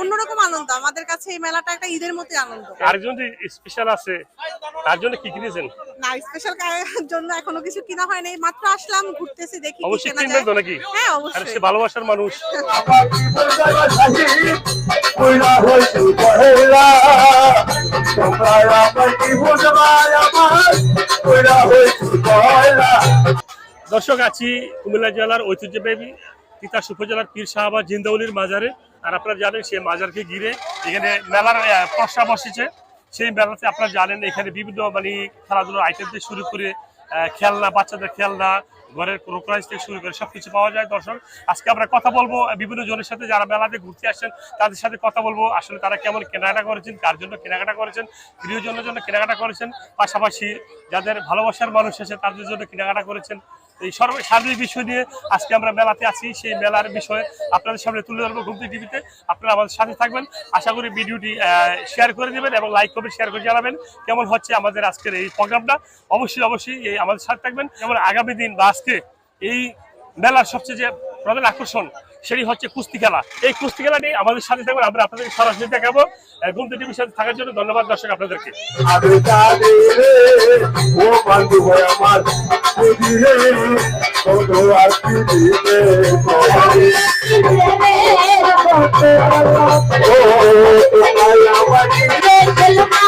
অন্যরকম আনন্দ। আমাদের কাছে এই মেলাটা একটা ঈদের মতো আনন্দ। আরেকজন যে স্পেশাল আছে তার জন্য কি কিনেছেন? না স্পেশাল জন্য এখনও কিছু কিনা হয় নাই মাত্র আসলাম ঘুরতেছি দেখি কি অবশ্যই কেনা যায় তো নাকি? হ্যাঁ অবশ্যই। সে ভালোবাসার মানুষ। দর্শক আছি কুমিল্লা জেলার ঐতিহ্যবাহী তিতাস উপজেলার পীর সাহাবাদ জিন্দাউলির মাজারে। আর আপনারা জানেন সেই মাজারকে ঘিরে এখানে মেলার পসরা বসেছে। সেই মেলাতে আপনারা জানেন এখানে বিভিন্ন মানে খেলাধুলার আইটেম থেকে শুরু করে খেলনা, বাচ্চাদের খেলনা, ঘরের ক্রোকরাইজ থেকে শুরু করে সবকিছু পাওয়া যায় দর্শক। আজকে আমরা কথা বলব বিভিন্ন জনের সাথে যারা মেলাতে ঘুরতে আসছেন, তাদের সাথে কথা বলব, আসলে তারা কেমন কেনাকাটা করেছেন, কার জন্য কেনাকাটা করেছেন, প্রিয়জনের জন্য কেনাকাটা করেছেন। পাশাপাশি যাদের ভালোবাসার মানুষ আছে, তাদের জন্য কেনাকাটা করেছেন। এই সর্ব সার্বিক বিষয় নিয়ে আজকে আমরা মেলাতে আছি। সেই মেলার বিষয়ে আপনাদের সামনে তুলে ধরবো ঘুমতে টিভিতে আপনারা আমাদের সাথে থাকবেন। আশা করি ভিডিওটি শেয়ার করে দেবেন এবং লাইক করবেন শেয়ার করে জানাবেন কেমন হচ্ছে আমাদের আজকের এই প্রোগ্রামটা। অবশ্যই অবশ্যই এই আমাদের সাথে থাকবেন। যেমন আগামী দিন বা আজকে এই মেলার সবচেয়ে যে প্রধান আকর্ষণ সেটি হচ্ছে কুস্তি খেলা এই কুস্তি খেলাটি আমাদের সাথে থাকবেন আমরা আপনাদেরকে সরাসরি দেখাবো ঘুমতে টিভির সাথে থাকার জন্য ধন্যবাদ দর্শক আপনাদেরকে ও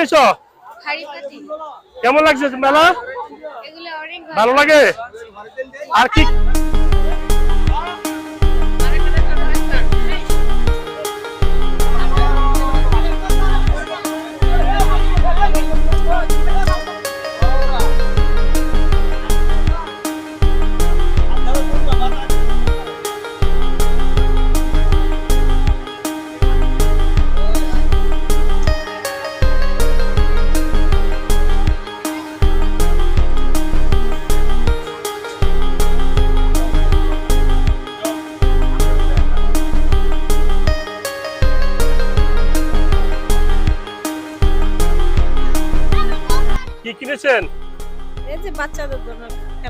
কিনেছো? কেমন লাগছে মেলা? ভালো লাগে? আর কি কি কিনেছেন? এই যে বাচ্চাদের জন্য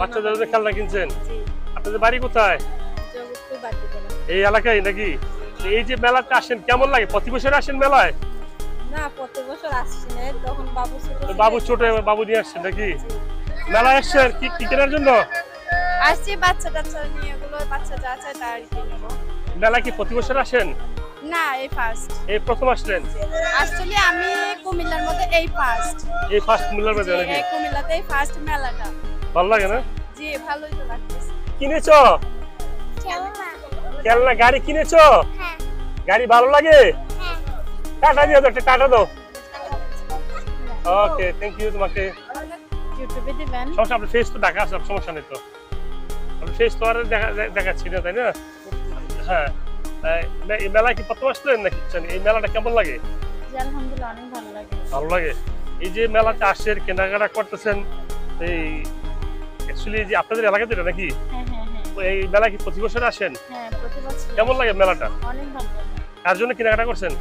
বাচ্চাদের জন্য খেলনা কিনছেন? জি, আপনাদের বাড়ি কোথায়? এই এলাকায় নাকি? এই যে মেলাতে আসেন কেমন লাগে? প্রতি বছর আসেন মেলায়? না প্রত্যেক বছর আসছি না। তখন বাবু ছোট বাবু ছোট বাবু নিয়ে আসছেন নাকি? মেলায় আসছেন? কি কি কেনার জন্য? আসছি বাচ্চা টাচ্চা নিয়ে। এগুলো বাচ্চা যা তার মেলায় কি প্রতি বছর আসেন? না এই ফার্স্ট এই প্রথম আসলেন? আসলে আমি কুমিল্লার মধ্যে এই ফার্স্ট এই ফার্স্ট মিলার মধ্যে নাকি? এই কুমিল্লাতে এই ফার্স্ট মেলাটা। ভালো লাগে না? জি ভালোই তো লাগতেছে। কিনেছো? খেলনা গাড়ি কিনেছো? গাড়ি ভালো লাগে? টাটা দিয়ে দাও একটা টাটা দাও। ওকে থ্যাংক ইউ তোমাকে। ইউটিউবে দিবেন। সমস্যা আপনার ফেস তো দেখা আছে সমস্যা নেই তো। আপনার ফেস তো আর দেখা দেখাচ্ছি না তাই না? হ্যাঁ। এই মেলায় কি প্রথম আসলেন নাকি? এই মেলাটা কেমন লাগে? আলহামদুলিল্লাহ অনেক ভালো লাগে। ভালো লাগে? এই যে মেলাতে আসছেন কেনাকাটা করতেছেন এই অ্যাকচুয়ালি যে আপনাদের এলাকাতে এটা নাকি? হ্যাঁ হ্যাঁ হ্যাঁ। এই মেলা কি প্রতি বছর আসেন? কেমন লাগে মেলাটা? অনেক ভালো কার জন্য কেনাকাটা করছেন?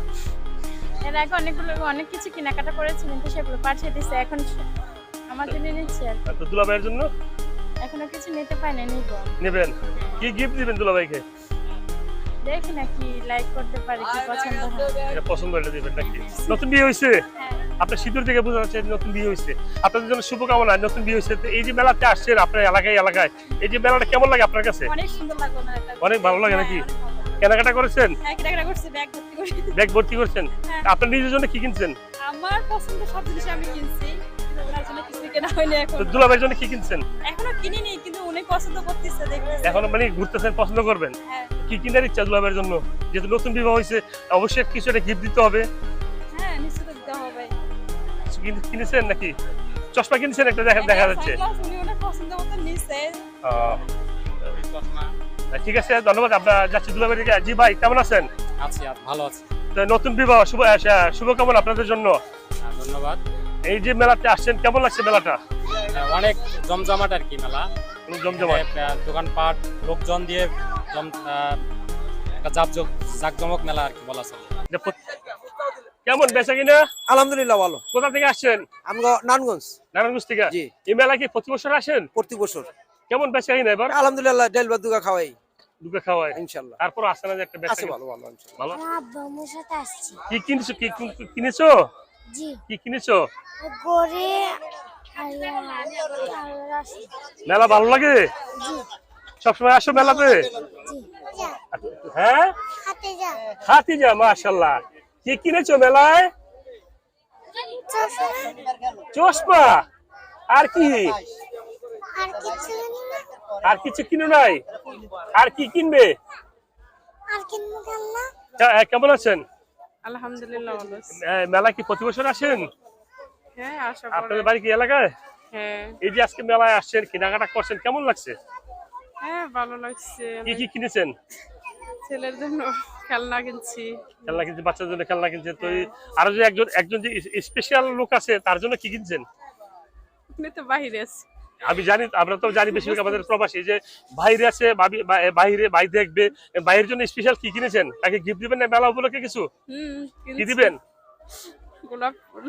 এর আগে অনেকগুলো অনেক কিছু কেনাকাটা করেছি কিন্তু সেগুলো পাঠিয়ে দিচ্ছে এখন আমার জন্য নিচ্ছি আর। তো দুলাভাইয়ের জন্য? এখনও কিছু নিতে নিব। নেবেন? কি গিফট দিবেন দুলাভাইকে? দেখি না কি লাইক করতে পারি কি পছন্দ হয়? এটা পছন্দ এটা দিবেন নাকি? নতুন বিয়ে হয়েছে হ্যাঁ। আপনার সিঁদুর থেকে বোঝা যাচ্ছে নতুন বিয়ে হয়েছে আপনাদের জন্য শুভকামনা নতুন বিয়ে হয়েছে এই যে মেলাতে আসছেন আপনার এলাকায় এলাকায় এই যে মেলাটা কেমন লাগে আপনার কাছে? অনেক সুন্দর লাগল না অনেক ভালো লাগে নাকি? কেনাকাটা করেছেন? হ্যাঁ ব্যাগ ভর্তি করছেন? হ্যাঁ। আপনার নিজের জন্য কি কিনছেন? আমার পছন্দের সব জিনিস আমি কিনছি জন্য দুলাভাইয়ের কি কিনছেন? এখনও কিনিনি কিন্তু উনি পছন্দ করতেছে দেখতেছে। এখন মানে ঘুরতেছেন পছন্দ করবেন? হ্যাঁ। কি কিনার ইচ্ছা দুলাভাইয়ের জন্য? যেহেতু নতুন বিবাহ হয়েছে অবশ্যই কিছু একটা গিফট দিতে হবে। হ্যাঁ নিশ্চিত দিতে হবে। কিনেছেন নাকি? চশমা কিনছেন একটা দেখা দেখা যাচ্ছে। Sunglass উনি ওনার পছন্দ মতো নিছে। আহ, ঠিক আছে ধন্যবাদ। আপনার যাচ্ছি দুলাভাই জি ভাই কেমন আছেন? আছি ভালো আছি। তো নতুন বিবাহ শুভ শুভকামনা আপনাদের জন্য। হ্যাঁ, ধন্যবাদ। এই যে মেলাতে আসছেন কেমন লাগছে মেলাটা? হ্যাঁ, অনেক জমজমাট আর কি মেলা। জমজমাট। হ্যাঁ, দোকানপাট লোকজন দিয়ে জম একটা জাকজক জাকজমক মেলা আর কি বলা চলে। কেমন বেচা কিনা? আলহামদুলিল্লাহ ভালো। কোথা থেকে আসছেন? আমি নারায়ণগঞ্জ। নারায়ণগঞ্জ থেকে? জি। এই মেলা কি প্রতি বছর আসেন? প্রতি বছর। কেমন বেচা কিনা এবার? আলহামদুলিল্লাহ ডাল ভাত দুগা খাওয়াই। তারপর আসছে না যে একটা বেচা ভালো ভালো ইনশাল্লাহ। ভালো? আমার সাথে আসছি। কি কিনছো কি কিনেছো? জি। কি কিনেছো? মেলা ভালো লাগে? জি। সবসময় আসো মেলাতে হ্যাঁ? হাতে যা। মাশাল্লাহ কি কিনেছো মেলায় চশমা। আর কি? আর কিছু কিনো নাই? আর কি কিনবে? কেমন আছেন? আলহামদুলিল্লাহ মেলা কি প্রতি বছর আসেন? হ্যাঁ আপনাদের বাড়ি কি এলাকায়? হ্যাঁ। এই যে আজকে মেলায় আসছেন কেনাকাটা করছেন কেমন লাগছে? হ্যাঁ ভালো লাগছে। কি কি কিনেছেন? ছেলের জন্য খেলনা কিনছি। খেলনা কিনছেন বাচ্চাদের জন্য খেলনা কিনছেন। তো আরও যে একজন একজন যে স্পেশাল লোক আছে তার জন্য কি কিনছেন? আপনি তো বাহিরে আছি আমি জানি আমরা তো জানি বেশিরভাগ আমাদের প্রবাসী যে বাইরে আছে বাইরে ভাই দেখবে। বাইরের জন্য স্পেশাল কি কিনেছেন? তাকে গিফট দিবেন না মেলা উপলক্ষে কিছু? কি দিবেন? গোলাপ ফুল।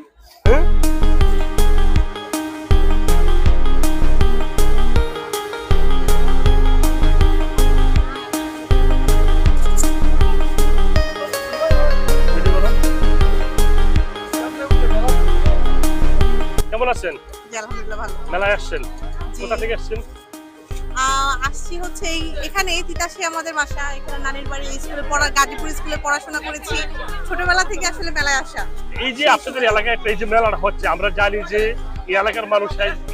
কেমন আছেন? আলহামদুলিল্লাহ ভালো। মেলায় আসছেন? কোথা থেকে আসছেন? আসছি হচ্ছে এই এখানে তিতাসে আমাদের বাসা এখানে নানির বাড়ি স্কুলে পড়া গাজীপুর স্কুলে পড়াশোনা করেছি। ছোটবেলা থেকে আসলে মেলায় আসা। এই যে আপনাদের এলাকায় একটা এই যে মেলাটা হচ্ছে আমরা জানি যে এই এলাকার মানুষ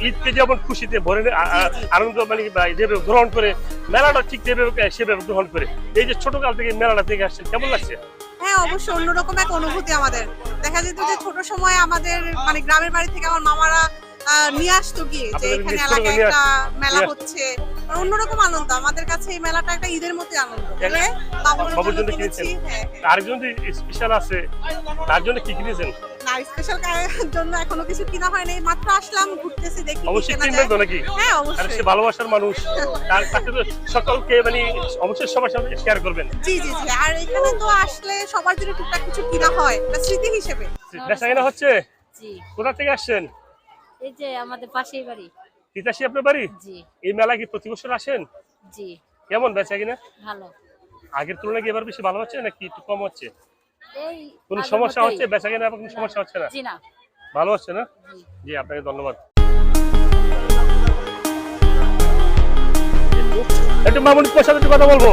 ঈদকে যেমন খুশিতে ভরে আনন্দ মানে যেভাবে গ্রহণ করে মেলাটা ঠিক যেভাবে সেভাবে গ্রহণ করে। এই যে ছোটকাল থেকে মেলাটা দেখে আসছেন কেমন লাগছে? হ্যাঁ অবশ্যই অন্যরকম এক অনুভূতি আমাদের। দেখা যেত যে ছোট সময় আমাদের মানে গ্রামের বাড়ি থেকে আমার মামারা আহ, নিয়ে আসতো গিয়ে যে এখানে এলাকায় একটা মেলা হচ্ছে। অন্যরকম আনন্দ। আমাদের কাছে এই মেলাটা একটা ঈদের মতো আনন্দ। বাবুর জন্য জন্য কিনেছি হ্যাঁ আরেকজন স্পেশাল আছে তার জন্য কি কিনেছেন? না স্পেশাল জন্য এখনও কিছু কিনা হয়নি। মাত্র আসলাম ঘুরতেছি দেখি অবশ্যই কিনবেন তো নাকি? হ্যাঁ অবশ্যই। সে ভালোবাসার মানুষ। তার তাকে তো সকলকে মানে অবশ্যই সবার সাথে শেয়ার করবেন। জি জি জি। আর এখানে তো আসলে সবার জন্য টুকটাক কিছু কিনা হয় এটা স্মৃতি হিসেবে। বেচা হচ্ছে? জি। কোথা থেকে আসছেন? এই যে আমাদের পাশেই বাড়ি। তিতাসি আপনার বাড়ি? জি। এই মেলা কি প্রতি বছর আসেন? জি। কেমন বেচা কিনা? ভালো। আগের তুলনায় কি এবার বেশি ভালো হচ্ছে নাকি একটু কম হচ্ছে? কোনো সমস্যা হচ্ছে? বেচা কেনা কোনো সমস্যা হচ্ছে না? ভালো হচ্ছে না? জি আপনাকে ধন্যবাদ। একটু মামুনি পয়সা একটু কথা বলব।